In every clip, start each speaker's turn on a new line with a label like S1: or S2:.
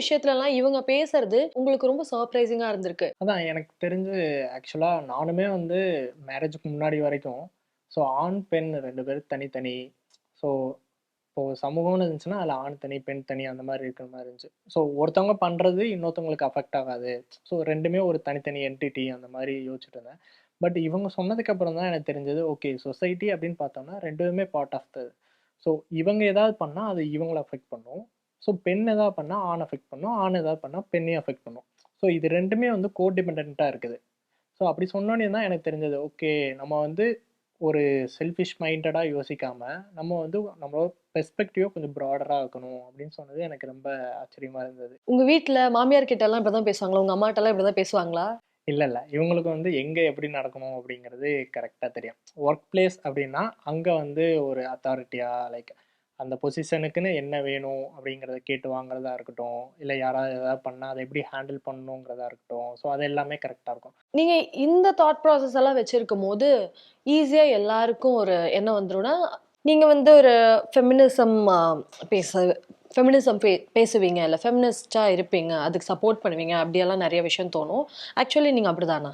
S1: விஷயத்துலலாம் இவங்க பேசுறது உங்களுக்கு ரொம்ப சர்ப்ரைசிங்காக இருந்திருக்கு.
S2: அதான் எனக்கு தெரிஞ்சு ஆக்சுவலாக நானுமே வந்து மேரேஜுக்கு முன்னாடி வரைக்கும் ஸோ ஆண் பெண் ரெண்டு பேரும் தனித்தனி ஸோ இப்போது சமூகம்னு இருந்துச்சுன்னா அதில் ஆண் தனி பெண் தனி அந்த மாதிரி இருக்கிற மாதிரி இருந்துச்சு. ஸோ ஒருத்தவங்க பண்ணுறது இன்னொருத்தவங்களுக்கு அஃபெக்ட் ஆகாது. ஸோ ரெண்டுமே ஒரு தனித்தனி என்டிட்டி அந்த மாதிரி யோசிச்சுட்டு இருந்தேன். பட் இவங்க சொன்னதுக்கு அப்புறம் தான் எனக்கு தெரிஞ்சது ஓகே சொசைட்டி அப்படின்னு பார்த்தோம்னா ரெண்டுமே பார்ட் ஆஃப் த ஸோ இவங்க ஏதாவது பண்ணால் அது இவங்களை அஃபெக்ட் பண்ணும். ஸோ பெண் ஏதாவது பண்ணால் ஆண் அஃபெக்ட் பண்ணும் ஆண் ஏதாவது பண்ணால் பெண்ணையும் அஃபெக்ட் பண்ணும். ஸோ இது ரெண்டுமே வந்து கோடிபெண்ட்டாக இருக்குது. ஸோ அப்படி சொன்னோன்னே தான் எனக்கு தெரிஞ்சது. ஓகே நம்ம வந்து ஒரு செல்ஃபிஷ் மைண்டடாக யோசிக்காம நம்ம வந்து நம்மளோட பெர்ஸ்பெக்டிவ் கொஞ்சம் ப்ராடராக இருக்கணும் அப்படின்னு சொன்னது எனக்கு ரொம்ப ஆச்சரியமாக இருந்தது.
S1: உங்க வீட்ல மாமியார் கிட்ட எல்லாம் இப்படிதான் பேசுவாங்களா? உங்க அம்மாட்ட எல்லாம் இப்படிதான் பேசுவாங்களா?
S2: இல்லை இல்லை. இவங்களுக்கு வந்து எங்கே எப்படி நடக்கணும் அப்படிங்கிறது கரெக்டாக தெரியும். ஒர்க் பிளேஸ் அப்படின்னா அங்கே வந்து ஒரு அத்தாரிட்டியாக லைக் அந்த பொசிஷனுக்குன்னு என்ன வேணும் அப்படிங்கிறத கேட்டு வாங்குறதா இருக்கட்டும் இல்லை யாராவது ஏதாவது பண்ணால் அதை எப்படி ஹேண்டில் பண்ணணுங்கிறதா இருக்கட்டும். ஸோ அது எல்லாமே கரெக்டாக இருக்கும்.
S1: நீங்க இந்த தாட் ப்ராசஸ் எல்லாம் வச்சிருக்கும் போது ஈஸியா எல்லாருக்கும் ஒரு என்ன வந்துரும்னா நீங்க வந்து ஒரு ஃபெமினிசம் பேச ஃபெமினிசம் பே பேசுவீங்க இல்லை ஃபெமினிஸ்டா இருப்பீங்க அதுக்கு சப்போர்ட் பண்ணுவீங்க அப்படியெல்லாம் நிறைய விஷயம் தோணும். ஆக்சுவலி நீங்க அப்படிதானா?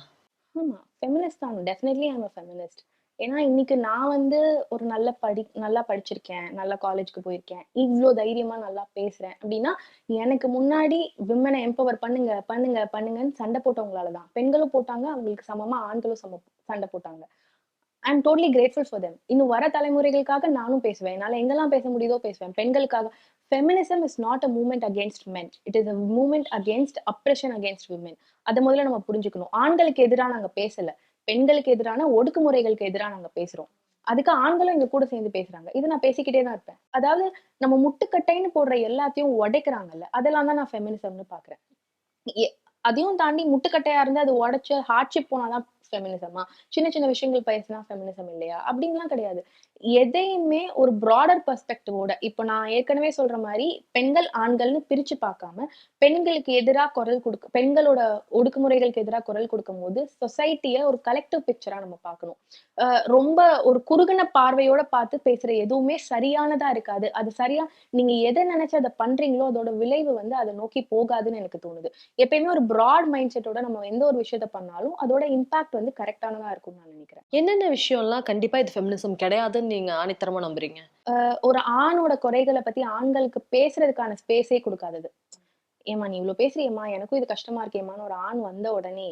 S3: ஆமா ஃபெமினிஸ்ட் தான். டெஃபினெட்லி ஐம் ஃபெமினிஸ்ட் ஏன்னா இன்னைக்கு நான் வந்து ஒரு நல்ல படி நல்லா படிச்சிருக்கேன் நல்ல காலேஜ்க்கு போயிருக்கேன் இவ்வளோ தைரியமா நல்லா பேசுறேன் அப்படின்னா எனக்கு முன்னாடி விமனை எம்பவர் பண்ணுங்க பண்ணுங்க பண்ணுங்கன்னு சண்டை போட்டவங்களால தான். பெண்களும் போட்டாங்க அவங்களுக்கு சமமா ஆண்களும் சம சண்டை போட்டாங்க. I am totally grateful for them இன்னும் வர தலைமுறைகளுக்காக நானும் பேசுவேன். என்னால் எங்கெல்லாம் பேச முடியுதோ பேசுவேன். பெண்களுக்காக feminism is not a movement against men it is a movement against oppression against women அதை முதல்ல நம்ம புரிஞ்சுக்கணும். ஆண்களுக்கு எதிராக நாங்கள் பேசலை. பெண்களுக்கு எதிரான ஒடுக்குமுறைகளுக்கு எதிராக நாங்க பேசுறோம். அதுக்கு ஆண்களும் எங்க கூட சேர்ந்து பேசுறாங்க. இது நான் பேசிக்கிட்டே தான் இருப்பேன். அதாவது நம்ம முட்டுக்கட்டைன்னு போடுற எல்லாத்தையும் உடைக்கிறாங்கல்ல அதெல்லாம் தான் நான் ஃபெமினிசம்னு பாக்குறேன். அதையும் தாண்டி முட்டுக்கட்டையா இருந்து அது உடைச்சு ஹார்ட்ஷிப் போனாதான் ஃபெமினிசமா சின்ன சின்ன விஷயங்கள் பேசினா ஃபெமினிசம் இல்லையா? அப்படின்லாம் கிடையாது. எதையுமே ஒரு ப்ராடர் பர்ஸ்பெக்டிவோட இப்போ நான் ஏற்கனவே சொல்ற மாதிரி பெண்கள் ஆண்கள்னு பிரிச்சு பார்க்காம பெண்களுக்கு எதிராக குரல் கொடுக்க பெண்களோட ஒடுக்குமுறைகளுக்கு எதிராக குரல் கொடுக்கும் போது சொசைட்டியை ஒரு கலெக்டிவ் பிக்சரா நம்ம பார்க்கணும். ரொம்ப ஒரு குறுகின பார்வையோட பார்த்து பேசுற எதுவுமே சரியானதா இருக்காது. அது சரியா நீங்க எதை நினைச்சு அதை பண்றீங்களோ அதோட விளைவு வந்து அதை நோக்கி போகாதுன்னு எனக்கு தோணுது. எப்பயுமே ஒரு ப்ராட் மைண்ட் செட்டோட நம்ம எந்த ஒரு விஷயத்த பண்ணாலும் அதோட இம்பாக்ட் வந்து கரெக்டானதா இருக்கும்னு நான் நினைக்கிறேன்.
S1: என்னென்ன விஷயம்லாம் கண்டிப்பா இது ஃபெமினிசம் கிடையாதுன்னு நீங்க ஆணித்தரமா நம்புறீங்க?
S3: ஒரு ஆணோட குறைகளை பத்தி ஆண்களுக்கு பேசுறதுக்கான ஸ்பேஸே கொடுக்காதது. ஏமா நீ இவ்வளவு பேசுறியம்மா எனக்கும் இது கஷ்டமா இருக்கேம்மான்னு ஒரு ஆண் வந்த உடனே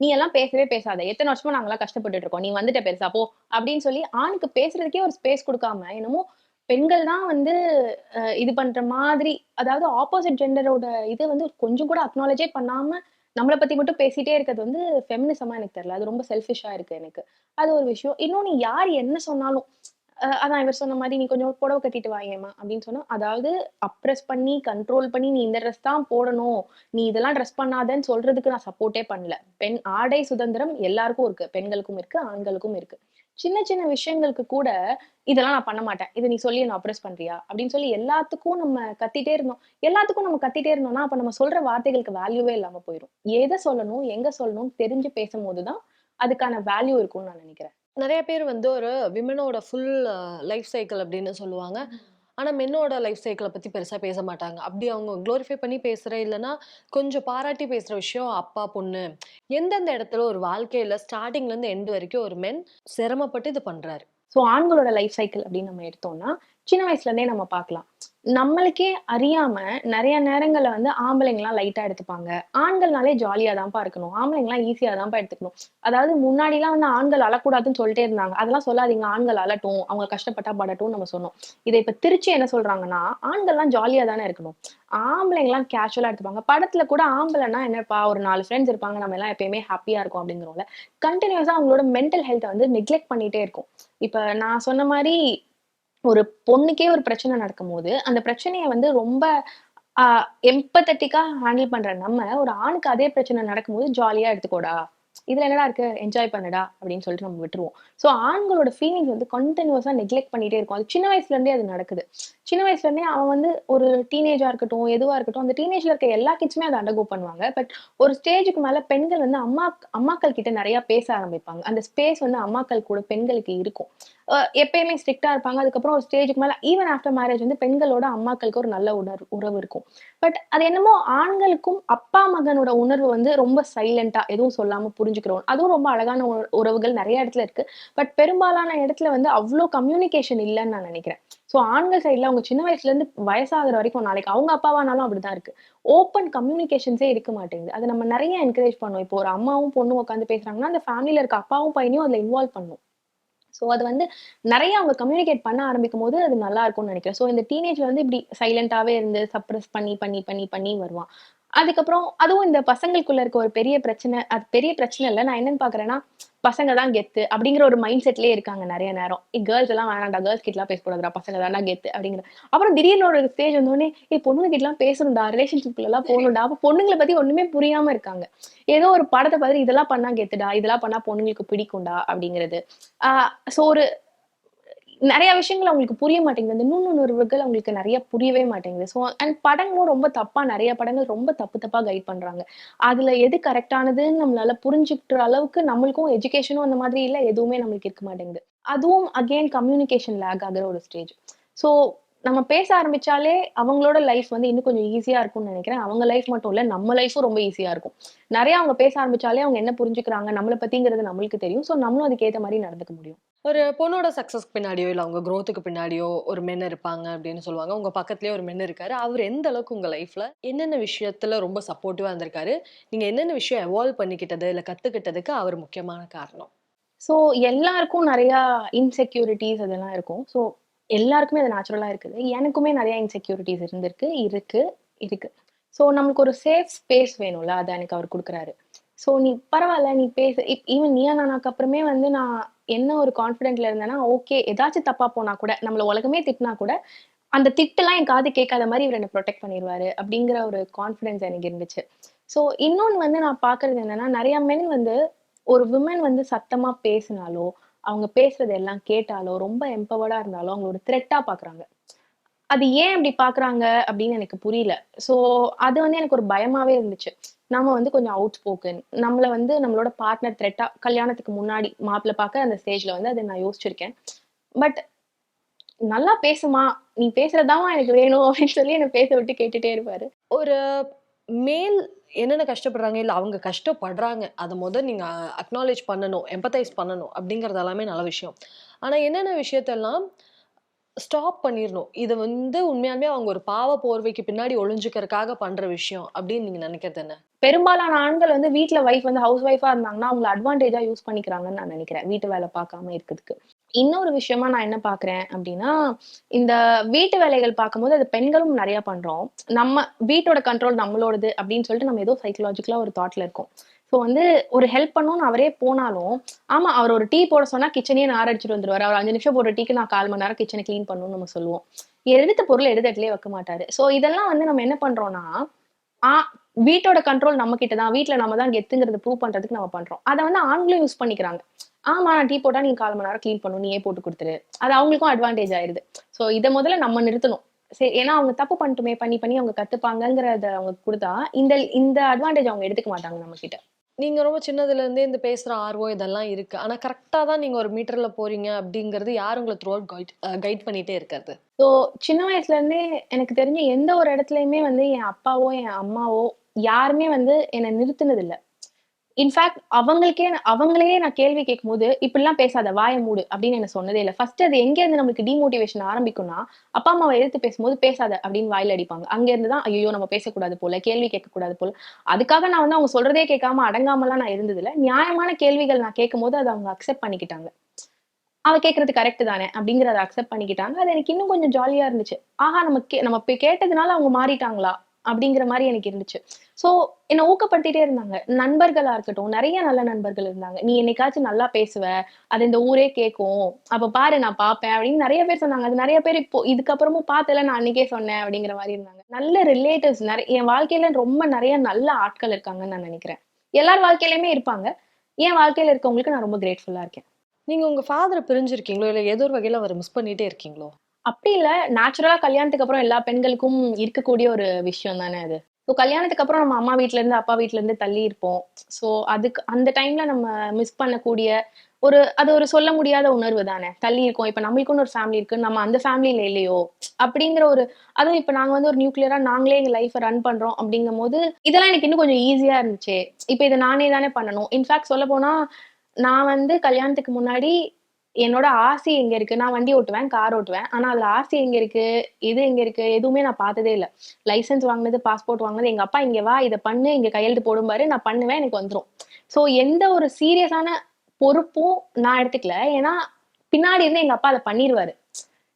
S3: நீ எல்லாம் பேசவே பேசாத. எத்தனை வருஷமா நாங்களாம் கஷ்டப்பட்டுட்டு இருக்கோம். நீ வந்துட்ட பெருசா போ அப்படின்னு சொல்லி ஆணுக்கு பேசுறதுக்கே ஒரு ஸ்பேஸ் கொடுக்காம என்னமோ பெண்கள் தான் வந்து அஹ், இது பண்ற மாதிரி அதாவது ஆப்போசிட் ஜெண்டரோட இது வந்து கொஞ்சம் கூட அக்னாலஜே பண்ணாம நம்மளை பத்தி மட்டும் பேசிட்டே இருக்கிறது வந்து ஃபெமினிசமாக எனக்கு தெரியல. அது ரொம்ப செல்ஃபிஷாக இருக்குது எனக்கு. அது ஒரு விஷயம். இன்னொன்னு யார் என்ன சொன்னாலும் அதான் இவர் சொன்ன மாதிரி நீ கொஞ்சம் புடவை கட்டிட்டு வாயேம்மா அப்படின்னு சொன்னா அதாவது அப்ரெஸ் பண்ணி கண்ட்ரோல் பண்ணி நீ இந்த ட்ரெஸ் தான் போடணும். நீ இதெல்லாம் ட்ரெஸ் பண்ணாதன்னு சொல்றதுக்கு நான் சப்போர்ட்டே பண்ணல. பெண் ஆடை சுதந்திரம் எல்லாருக்கும் இருக்கு. பெண்களுக்கும் இருக்கு ஆண்களுக்கும் இருக்கு. சின்ன சின்ன விஷயங்களுக்கு கூட இதெல்லாம் நான் பண்ண மாட்டேன். இது நீ சொல்லி நான் அப்ரெஸ் பண்றியா? அப்படின்னு சொல்லி எல்லாத்துக்கும் நம்ம கத்திட்டே இருந்தோம். எல்லாத்துக்கும் நம்ம கத்திட்டே இருந்தோம்னா அப்ப நம்ம சொல்ற வார்த்தைகளுக்கு வேல்யூவே இல்லாம போயிடும் எதை சொல்லணும் எங்க சொல்லணும் தெரிஞ்சு பேசும்போது தான் அதுக்கான வேல்யூ இருக்கும்னு நான் நினைக்கிறேன்.
S1: நிறைய பேர் வந்து ஒரு விமனோட ஃபுல் லைஃப் சைக்கிள் அப்படின்னு சொல்லுவாங்க. ஆனா மென்னோட லைஃப் சைக்கிளை பத்தி பெருசா பேச மாட்டாங்க அப்படி அவங்க க்ளோரிஃபை பண்ணி பேசுற இல்லைன்னா கொஞ்சம் பாராட்டி பேசுற விஷயம் அப்பா பொண்ணு எந்தெந்த இடத்துல ஒரு வாழ்க்கையில ஸ்டார்டிங்ல இருந்து வரைக்கும் ஒரு மென் சிரமப்பட்டு இது பண்றாரு.
S3: ஸோ ஆண்களோட லைஃப் சைக்கிள் அப்படின்னு நம்ம எடுத்தோம்னா சின்ன வயசுல இருந்தே நம்ம பார்க்கலாம். நம்மளுக்கே அறியாம நிறைய நேரங்கள்ல வந்து ஆம்பளைங்களாம் லைட்டா எடுத்துப்பாங்க. ஆண்கள்னாலே ஜாலியா தான்ப்பா இருக்கணும். ஆம்பளைங்களாம் ஈஸியா தான்ப்பா எடுத்துக்கணும். அதாவது முன்னாடிலாம் வந்து ஆண்கள் அழக்கூடாதுன்னு சொல்லிட்டே இருந்தாங்க. அதெல்லாம் சொல்லாதீங்க. ஆண்கள் அழட்டும். அவங்க கஷ்டப்பட்டா படட்டும் நம்ம சொன்னோம். இதை இப்ப திருச்சி என்ன சொல்றாங்கன்னா ஆண்கள்லாம் ஜாலியா தானே இருக்கணும். ஆம்பளைங்களாம் கேஷுவலா எடுத்துப்பாங்க. படத்துல கூட ஆம்பளைன்னா என்னப்பா ஒரு நாலு ஃப்ரெண்ட்ஸ் இருப்பாங்க. நம்ம எல்லாம் எப்பயுமே ஹாப்பியா இருக்கும் அப்படிங்கிறோம்ல. கண்டினியூஸா அவங்களோட மென்டல் ஹெல்த்தை வந்து நெக்லெக்ட் பண்ணிட்டே இருக்கும். இப்ப நான் சொன்ன மாதிரி ஒரு பொண்ணுக்கே ஒரு பிரச்சனை நடக்கும்போது அந்த பிரச்சனையை வந்து ரொம்ப எம்பத்தட்டிக்கா ஹேண்டில் பண்ற நம்ம ஒரு ஆணுக்கு அதே பிரச்சனை நடக்கும்போது ஜாலியா எடுத்துக்கோடா. இதுல என்னடா இருக்கு? என்ஜாய் பண்ணுடா அப்படின்னு சொல்லிட்டு நம்ம விட்டுருவோம். ஸோ ஆண்களோட ஃபீலிங்ஸ் வந்து கண்டினியூஸா நெக்லெக்ட் பண்ணிட்டே இருக்கும். அது சின்ன வயசுல இருந்தே அது நடக்குது. சின்ன வயசுல இருந்தே அவன் வந்து ஒரு டீனேஜா இருக்கட்டும் எதுவா இருக்கட்டும் அந்த டீனேஜ்ல இருக்க எல்லா கிட்ஸுமே அதை அண்டர்கோ பண்ணுவாங்க. பட் ஒரு ஸ்டேஜுக்கு மேல பெண்கள் வந்து அம்மா அம்மாக்கள் கிட்ட நிறைய பேச ஆரம்பிப்பாங்க. அந்த ஸ்பேஸ் வந்து அம்மாக்கள் கூட பெண்களுக்கு இருக்கும். எப்பயுமே ஸ்ட்ரிக்டா இருப்பாங்க. அதுக்கப்புறம் ஒரு ஸ்டேஜுக்கு மேல ஈவன் ஆஃப்டர் மேரேஜ் வந்து பெண்களோட அம்மாக்களுக்கு ஒரு நல்ல உணர்வு உறவு இருக்கும். பட் அது என்னமோ ஆண்களுக்கும் அப்பா மகனோட உணர்வு வந்து ரொம்ப சைலண்டா எதுவும் சொல்லாம புரிஞ்சுக்கிறோம். அதுவும் ரொம்ப அழகான உறவுகள் நிறைய இடத்துல இருக்கு. பட் பெரும்பாலான இடத்துல வந்து அவ்வளோ கம்யூனிகேஷன் இல்லைன்னு நான் நினைக்கிறேன். ஸோ ஆண்கள் சைடில் அவங்க சின்ன வயசுல இருந்து வயசாகிற வரைக்கும் நாளைக்கு அவங்க அப்பாவானாலும் அப்படிதான் இருக்கு. ஓப்பன் கம்யூனிகேஷன்ஸே இருக்க மாட்டேங்குது. அதை நம்ம நிறைய என்கரேஜ் பண்ணுவோம். இப்போ ஒரு அம்மாவும் பொண்ணும் உட்காந்து பேசுறாங்கன்னா அந்த ஃபேமிலியில இருக்க அப்பாவும் பையனையும் அதுல இன்வால்வ் பண்ணும். ஸோ அது வந்து நிறைய அவங்க கம்யூனிகேட் பண்ண ஆரம்பிக்கும் போது அது நல்லா இருக்கும்னு நினைக்கிறேன். ஸோ இந்த டீனேஜ்ல வந்து இப்படி சைலண்டாவே இருந்து சப்ரஸ் பண்ணி பண்ணி பண்ணி பண்ணி வருவான். அதுக்கப்புறம் அதுவும் இந்த பசங்களுக்குள்ள இருக்க ஒரு பெரிய பிரச்சனை அது பெரிய பிரச்சனை இல்லை. நான் என்னன்னு பாக்குறேன்னா பசங்க தான் கெத்து அப்படிங்கிற ஒரு மைண்ட் செட்லயே இருக்காங்க நிறைய நேரம். கேர்ள்ஸ் எல்லாம் வேணாண்டா கேர்ள்ஸ் கிட்டலாம் பேசக்கூடாதுடா பசங்க தானா கெத்து அப்படிங்கிற. அப்புறம் திடீர்னு ஒரு ஸ்டேஜ் வந்தோடனே ஏ பொண்ணுங்க கிட்டலாம் பேசணும்டா ரிலேஷன்ஷிப்ல எல்லாம் போகணும்டா. அப்ப பொண்ணுங்களை பத்தி ஒண்ணுமே புரியாம இருக்காங்க. ஏதோ ஒரு படத்தை பார்த்து இதெல்லாம் பண்ணா கெத்துடா இதெல்லாம் பண்ணா பொண்ணுங்களுக்கு பிடிக்கும்டா அப்படிங்கிறது. ஆஹ் சோ ஒரு நிறைய விஷயங்கள் அவங்களுக்கு புரிய மாட்டேங்குது. அந்த நுண்ணுணர்வுகள் அவங்களுக்கு நிறைய புரியவே மாட்டேங்குது. ஸோ அண்ட் படங்களும் ரொம்ப தப்பா நிறைய படங்கள் ரொம்ப தப்பு தப்பா கைட் பண்றாங்க. அதுல எது கரெக்டானதுன்னு நம்மளால புரிஞ்சுக்கிற அளவுக்கு நம்மளுக்கும் எஜுகேஷனும் அந்த மாதிரி இல்லை எதுவுமே நம்மளுக்கு இருக்க மாட்டேங்குது. அதுவும் அகெயின் கம்யூனிகேஷன் லேக் ஆகிற ஒரு ஸ்டேஜ் ஸோ நம்ம பேச ஆரம்பிச்சாலே அவங்களோட லைஃப் வந்து இன்னும் கொஞ்சம் ஈஸியா இருக்கும்னு நினைக்கிறேன். அவங்க லைஃப் மட்டும் இல்ல நம்ம லைஃபும் ரொம்ப ஈஸியா இருக்கும். நிறைய அவங்க பேச ஆரம்பிச்சாலே அவங்க என்ன புரிஞ்சுக்கிறாங்க நம்மளை பத்திங்கிறது நம்மளுக்கு தெரியும். ஸோ நம்மளும் அதுக்கேற்ற மாதிரி நடந்துக்க முடியும்.
S1: ஒரு பொண்ணோட சக்சஸ்க்கு பின்னாடியோ இல்ல அவங்க growth-க்கு பின்னாடியோ ஒரு மென் இருப்பாங்க அப்படின்னு சொல்லுவாங்க. உங்க பக்கத்துலயே ஒரு மென் இருக்காரு. அவர் எந்த அளவுக்கு உங்க லைஃப்ல என்னென்ன விஷயத்துல ரொம்ப சப்போர்ட்டிவா இருந்திருக்காரு? நீங்க என்னென்ன விஷயம் எவால்வ் பண்ணிக்கிட்டது இல்ல கத்துக்கிட்டதுக்கு அவர் முக்கியமான காரணம்?
S3: ஸோ எல்லாருக்கும் நிறைய இன்செக்யூரிட்டிஸ் அதெல்லாம் இருக்கும். ஸோ எல்லாருக்குமே அது நேச்சுரலாக இருக்குது. எனக்குமே நிறைய இன்செக்யூரிட்டிஸ் இருந்திருக்கு இருக்கு இருக்கு. ஸோ நம்மளுக்கு ஒரு சேஃப் ஸ்பேஸ் வேணும்ல அதை எனக்கு அவர் கொடுக்குறாரு. ஸோ நீ பரவாயில்ல நீ பேச ஈவன் நீயா நானாக்கு அப்புறமே வந்து நான் என்ன ஒரு கான்ஃபிடென்ட்ல இருந்தேன்னா ஓகே ஏதாச்சும் தப்பா போனா கூட நம்மள உலகமே திட்டினா கூட அந்த திட்டுலாம் என் காது கேட்காத மாதிரி இவர் என்னை ப்ரொடெக்ட் பண்ணிடுவாரு அப்படிங்கிற ஒரு கான்ஃபிடென்ஸ் எனக்கு இருந்துச்சு. ஸோ இன்னொன்று வந்து நான் பார்க்கறது என்னன்னா நிறைய மென் வந்து ஒரு விமன் வந்து சத்தமா பேசினாலோ அவங்க பேசுறது எல்லாம் கேட்டாலோ ரொம்ப எம்பவர்டா இருந்தாலோ அவங்க ஒரு த்ரெட்டா பாக்குறாங்க அது ஏன் அப்படி பாக்குறாங்க அப்படின்னு எனக்கு புரியல. ஸோ அது வந்து எனக்கு ஒரு பயமாவே இருந்துச்சு. நம்ம வந்து கொஞ்சம் அவுட் ஸ்போக்கன் நம்மள வந்து நம்மளோட பார்ட்னர் த்ரெட்டா கல்யாணத்துக்கு முன்னாடி மாப்பிள்ள பார்க்க அந்த ஸ்டேஜ்ல வந்து அதை நான் யோசிச்சிருக்கேன். பட் நல்லா பேசுமா நீ பேசுறதாமா எனக்கு வேணும் அப்படின்னு சொல்லி என்னை பேச விட்டு கேட்டுட்டே இருப்பாரு.
S1: ஒரு மேல் என்னென்ன கஷ்டப்படுறாங்க? இல்லை அவங்க கஷ்டப்படுறாங்க. அதை முதல் நீங்கள் அக்னாலேஜ் பண்ணணும் எம்பத்தைஸ் பண்ணணும் அப்படிங்கிறது எல்லாமே நல்ல விஷயம். ஆனால் என்னென்ன விஷயத்தெல்லாம் ஸ்டாப் பண்ணிடணும் இது வந்து உண்மையாலுமே அவங்க ஒரு பாவ போர்வைக்கு பின்னாடி ஒளிஞ்சுக்கிறதுக்காக பண்ற விஷயம் அப்படின்னு நீங்க நினைக்கிறது என்ன?
S3: பெரும்பாலான ஆண்கள் வந்து வீட்டில் வைஃப் வந்து ஹவுஸ் ஒய்ஃபா இருந்தாங்கன்னா அவங்கள அட்வான்டேஜா யூஸ் பண்ணிக்கிறாங்கன்னு நான் நினைக்கிறேன். வீட்டு வேலை பார்க்காம இருக்கிறதுக்கு. இன்னொரு விஷயமா நான் என்ன பாக்குறேன் அப்படின்னா இந்த வீட்டு வேலைகள் பார்க்கும்போது அது பெண்களும் நிறைய பண்றோம். நம்ம வீட்டோட கண்ட்ரோல் நம்மளோடது அப்படின்னு சொல்லிட்டு நம்ம ஏதோ சைக்கலாஜிக்கலா ஒரு தாட்ல இருக்கோம். ஸோ வந்து ஒரு ஹெல்ப் பண்ணணும்னு அவரே போனாலும் ஆமா அவர் ஒரு டீ போட சொன்னா கிச்சனையே நார் அடிச்சுட்டு வந்துருவாரு. அவர் அஞ்சு நிமிஷம் போடுற டீக்கு நான் கால் மணி நேரம் கிச்சனை கிளீன் பண்ணணும்னு நம்ம சொல்லுவோம். எடுத்த பொருள் எடுத்த இடத்துலயே வைக்க மாட்டாரு. ஸோ இதெல்லாம் வந்து நம்ம என்ன பண்றோம்னா ஆ வீட்டோட கண்ட்ரோல் நம்ம கிட்ட தான் வீட்டுல நம்ம தான் கெத்துங்கிறது ப்ரூவ் பண்றதுக்கு நம்ம பண்றோம். அதை வந்து ஆண்களும் யூஸ் பண்ணிக்கிறாங்க. ஆமா நான் டீ போட்டா நீ கால் மணி நேரம் க்ளீன் பண்ணும் நீயே போட்டு கொடுத்துரு. அது அவங்களுக்கும் அட்வான்டேஜ் ஆயிருது. ஸோ இதை முதல்ல நம்ம நிறுத்தணும். சரி ஏன்னா அவங்க தப்பு பண்ணிட்டுமே பண்ணி பண்ணி அவங்க கத்துப்பாங்கங்கிறத அவங்க கொடுத்தா இந்த இந்த அட்வான்டேஜ் அவங்க எடுத்துக்க மாட்டாங்க நம்ம கிட்ட
S1: நீங்க ரொம்ப சின்னதுல இருந்தே இந்த பேசுற ஆர்வம் இதெல்லாம் இருக்கு. ஆனா கரெக்டா தான் நீங்க ஒரு மீட்டர்ல போறீங்க அப்படிங்கிறது யார் உங்களை த்ரூ அவுட் கைட் கைட் பண்ணிட்டே இருக்கிறது?
S3: ஸோ சின்ன வயசுல இருந்தே எனக்கு தெரிஞ்ச எந்த ஒரு இடத்துலயுமே வந்து என் அப்பாவோ என் அம்மாவோ யாருமே வந்து என்னை நிறுத்தினது இல்ல இன்ஃபேக்ட் அவங்களுக்கே அவங்களையே நான் கேள்வி கேட்கும்போது இப்படிலாம் பேசாத வாயை மூடு அப்படின்னு என்ன சொன்னதே இல்லை. ஃபர்ஸ்ட் அது எங்க இருந்து நம்மளுக்கு டிமோட்டிவேஷன் ஆரம்பிக்கும்னா அப்பா அம்மாவை எதிர்த்து பேசும்போது பேசாத அப்படின்னு வாயில அடிப்பாங்க. அங்க இருந்து தான் ஐயோ நம்ம பேசக்கூடாது போல கேள்வி கேட்கக்கூடாது போல. அதுக்காக நான் வந்து அவங்க சொல்றதே கேட்காம அடங்காமலாம் நான் இருந்ததுல நியாயமான கேள்விகள் நான் கேட்கும்போது அதை அவங்க அக்செப்ட் பண்ணிக்கிட்டாங்க. அவ கேட்கறது கரெக்ட் தானே அப்படிங்கறத அக்செப்ட் பண்ணிக்கிட்டாங்க. அது எனக்கு இன்னும் கொஞ்சம் ஜாலியா இருந்துச்சு. ஆஹா நம்ம கே நம்ம கேட்டதுனால அவங்க மாறிட்டாங்களா? அப்படிங்கிற மாதிரி எனக்கு இருந்துச்சு. ஸோ என்னை ஊக்கப்படுத்திட்டே இருந்தாங்க. நண்பர்களா இருக்கட்டும் நிறைய நல்ல நண்பர்கள் இருந்தாங்க. நீ என்னைக்காச்சும் நல்லா பேசுவ அது இந்த ஊரே கேட்கும் அப்ப பாரு நான் பார்ப்பேன் அப்படின்னு நிறைய பேர் சொன்னாங்க. அது நிறைய பேர் இப்போ இதுக்கப்புறமும் பார்த்தல நான் அன்னைக்கே சொன்னேன் அப்படிங்கிற மாதிரி இருந்தாங்க. நல்ல ரிலேட்டிவ்ஸ் நிறைய என் வாழ்க்கையில ரொம்ப நிறைய நல்ல ஆட்கள் இருக்காங்கன்னு நான் நினைக்கிறேன். எல்லார் வாழ்க்கையிலயுமே இருப்பாங்க. என் வாழ்க்கையில இருக்கவங்களுக்கு நான் ரொம்ப கிரேட்ஃபுல்லா இருக்கேன்.
S1: நீங்க உங்க ஃபாதரை பிரிஞ்சிருக்கீங்களோ? இல்ல ஏதோ ஒரு வகையில அவர் மிஸ் பண்ணிட்டே இருக்கீங்களோ?
S3: அப்படி இல்ல. நேச்சுரலா கல்யாணத்துக்கு அப்புறம் எல்லா பெண்களுக்கும் இருக்கக்கூடிய ஒரு விஷயம் தானே அது. ஸோ கல்யாணத்துக்கு அப்புறம் நம்ம அம்மா வீட்ல இருந்து அப்பா வீட்ல இருந்து தள்ளி இருப்போம். ஸோ அதுக்கு அந்த டைம்ல நம்ம மிஸ் பண்ணக்கூடிய ஒரு அது ஒரு சொல்ல முடியாத உணர்வு தானே. தள்ளி இருக்கோம். இப்போ நம்மளுக்குன்னு ஒரு ஃபேமிலி இருக்கு. நம்ம அந்த ஃபேமிலியில இல்லையோ? அப்படிங்கிற ஒரு அதுவும் இப்போ நாங்க வந்து ஒரு நியூக்ளியரா நாங்களே எங்க லைஃப்பை ரன் பண்றோம் அப்படிங்கும் போது இதெல்லாம் எனக்கு இன்னும் கொஞ்சம் ஈஸியா இருந்துச்சு. இப்போ இதை நானே தானே பண்ணணும். இன்ஃபேக்ட் சொல்ல போனா நான் வந்து கல்யாணத்துக்கு முன்னாடி என்னோட ஆசை எங்க இருக்கு? நான் வண்டி ஓட்டுவேன் கார் ஓட்டுவேன். ஆனா அதுல ஆசை எங்க இருக்கு? இது எங்க இருக்கு? எதுவுமே நான் பார்த்ததே இல்ல. லைசன்ஸ் வாங்கினது பாஸ்போர்ட் வாங்கினது எங்க அப்பா இங்க வா இதை பண்ணு இங்க கையெழுத்து போடும் பாரு நான் பண்ணுவேன் எனக்கு வந்துடும் சோ எந்த ஒரு சீரியஸான பொறுப்பும் நான் எடுத்துக்கல. ஏன்னா பின்னாடி இருந்து எங்க அப்பா அதை பண்ணிடுவாரு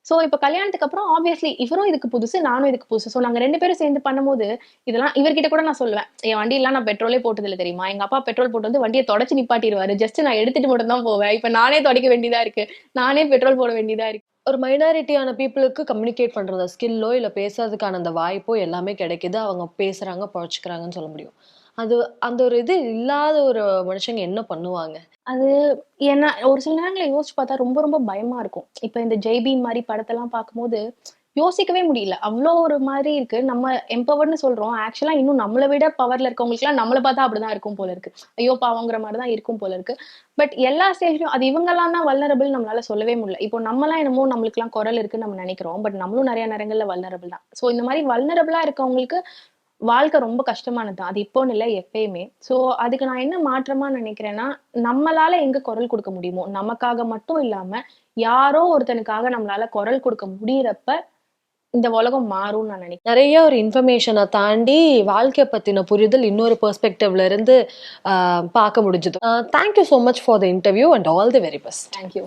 S3: ஸோ இப்போ கல்யாணத்துக்கு அப்புறம் ஆப்வியஸ்லி இவரும் இதுக்கு புதுசு நானும் இதுக்கு புதுசு. ஸோ நாங்கள் ரெண்டு பேரும் சேர்ந்து பண்ணும்போது இதெல்லாம் இவர்கிட்ட கூட நான் சொல்லுவேன். என் வண்டியெல்லாம் நான் பெட்ரோலே போட்டது தெரியுமா? எங்கள் அப்பா பெட்ரோல் போட்டு வந்து வண்டியை தொடச்சு நிப்பாட்டிடுவாரு. ஜஸ்ட் நான் எடுத்துட்டு மட்டும் தான் போவேன். இப்போ நானே துடைக்க வேண்டியதா இருக்கு. நானே பெட்ரோல் போட வேண்டியதா இருக்கு.
S1: ஒரு மைனாரிட்டியான பீப்புளுக்கு கம்யூனிகேட் பண்றத ஸ்கில்லோ இல்ல பேசுறதுக்கான அந்த வாய்ப்போ எல்லாமே கிடைக்குது. அவங்க பேசுறாங்க பழச்சுக்கிறாங்கன்னு சொல்ல முடியும். அது அந்த ஒரு இது இல்லாத ஒரு மனுஷங்க என்ன பண்ணுவாங்க?
S3: அது ஏன்னா ஒரு சில நேரங்களை யோசிச்சு பார்த்தா ரொம்ப ரொம்ப பயமா இருக்கும். இப்ப இந்த ஜெய்பி மாதிரி படத்தெல்லாம் பார்க்கும்போது யோசிக்கவே முடியல. அவ்வளோ ஒரு மாதிரி இருக்கு. நம்ம எம்பவர்னு சொல்றோம். ஆக்சுவலா இன்னும் நம்மளை விட பவர்ல இருக்கவங்களுக்குலாம் நம்மளை பார்த்தா அப்படிதான் இருக்கும் போல இருக்கு. ஐயோ பாவங்கிற மாதிரி தான் இருக்கும் போல இருக்கு. பட் எல்லா ஸ்டேஜ்லயும் அது இவங்கெல்லாம் தான் வல்லரபிள் நம்மளால சொல்லவே முடியல. இப்போ நம்மலாம் என்னமோ நம்மளுக்குலாம் குரல் இருக்குன்னு நம்ம நினைக்கிறோம். பட் நம்மளும் நிறைய நேரங்கள்ல வல்லரபிள் தான். ஸோ இந்த மாதிரி வல்னரபிளா இருக்கவங்களுக்கு வாழ்க்கை ரொம்ப கஷ்டமானது தான். அது இப்போன்னு இல்லை எப்பயுமே. ஸோ அதுக்கு நான் என்ன மாற்றமா நினைக்கிறேன்னா நம்மளால எங்க குரல் கொடுக்க முடியுமோ நமக்காக மட்டும் இல்லாம யாரோ ஒருத்தனுக்காக நம்மளால குரல் கொடுக்க முடியறப்ப இந்த உலகம் மாறும்னு நான் நினைக்கிறேன்.
S1: நிறைய ஒரு இன்ஃபர்மேஷனை தாண்டி வாழ்க்கை பத்தின புரிதல் இன்னொரு பெர்ஸ்பெக்டிவ்ல இருந்து பார்க்க முடிஞ்சது. Thank you so much for the interview and all the very best
S3: thank you